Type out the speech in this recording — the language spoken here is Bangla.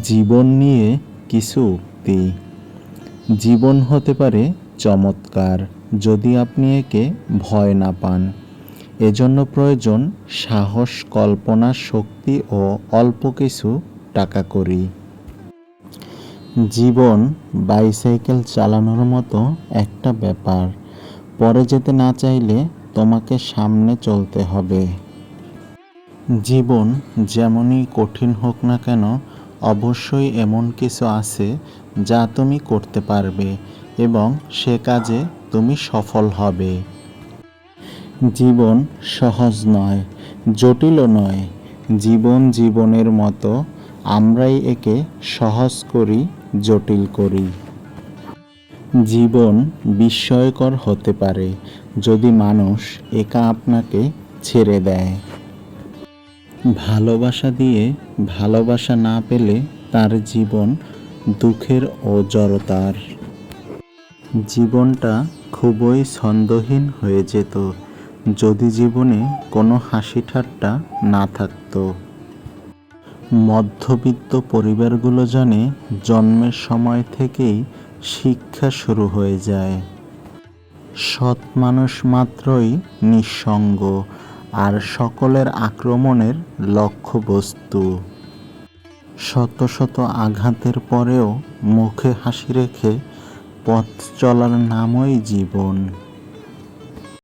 জীবন নিয়ে কিছু উক্তি। জীবন হতে পারে চমৎকার, যদি আপনি একে ভয় না পান। এজন্য প্রয়োজন সাহস, কল্পনা, শক্তি ও অল্প কিছু টাকা করি। জীবন বাইসাইকেল চালানোর মতো একটা ব্যাপার। পরে যেতে না চাইলে তোমাকে সামনে চলতে হবে। জীবন যেমনই কঠিন হোক না কেন অবশ্যই এমন কিছু আছে যা তুমি করতে পারবে এবং সে কাজে তুমি সফল হবে। জীবন সহজ নয় জটিলও নয়। জীবন জীবনের মতো আমরাই একে সহজ করি, জটিল করি। জীবন বিস্ময়কর হতে পারে যদি মানুষ একা আপনাকে ছেড়ে দেয়। ভালোবাসা দিয়ে ভালোবাসা না পেলে তার জীবন দুঃখের ও জড়তার জীবনটা খুবই ছন্দহীন হয়ে যেত, যদি জীবনে কোনো হাসি ঠাট্টা না থাকতো। মধ্যবিত্ত পরিবারগুলো জানে জন্মের সময় থেকেই শিক্ষা শুরু হয়ে যায়। সৎ মানুষ মাত্রই নিঃসঙ্গ আর সকলের আক্রমণের লক্ষ্যবস্তু। শত শত আঘাতের পরেও মুখে হাসি রেখে পথ চলার নামই জীবন।